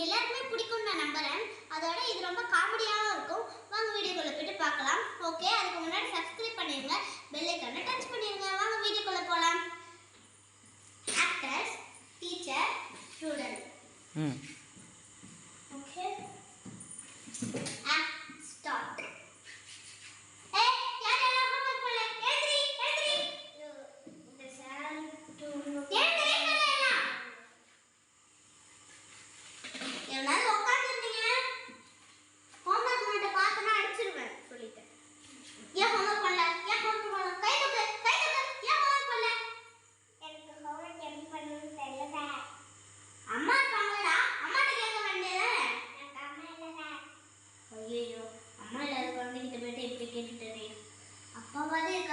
உங்களுக்கு எல்லாருக்குமே பிடிக்கும் நான் நம்புறேன். அதோட இது ரொம்ப காமெடியாகவும் இருக்கும். வாங்க வீடியோக்குள்ளே போயிட்டு பார்க்கலாம். ஓகே அதுக்கு முன்னாடி சப்ஸ்கிரைப் பண்ணிடுங்க பெல்லைக்கான டச் பண்ணிடுங்க வாங்க வீடியோக்குள்ளே போகலாம் ஆக்டர்ஸ் டீச்சர் ஸ்டூடெண்ட் ம்.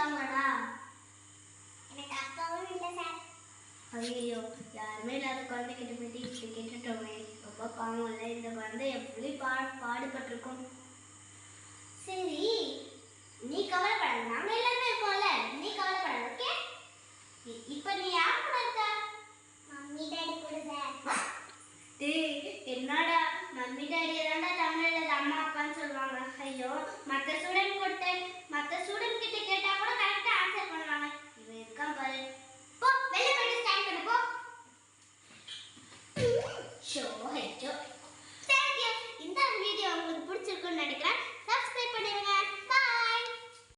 இருக்காங்கடா எனக்கு அக்காவும் இல்லை சார் ஐயோ யாருமே இல்லாத குழந்தைகிட்ட போய் டீச்சர் கேட்டுட்டோமே. ரொம்ப பாவம் இல்லை இந்த குழந்தை எப்படி பா பாடுபட்டிருக்கும்? சரி நீ கவலைப்படாத நாங்க எல்லாருமே இருக்கோம்ல. நீ கவலைப்படாத ஓகே இப்போ நீ யார் கூட இருக்க? மம்மி டாடி கூட சார் டேய் என்னடா? மம்மி டாடி கிடைக்கும் தேங்க்யூ இந்த வீடியோ உங்களுக்கு பிடிச்சிருக்கும்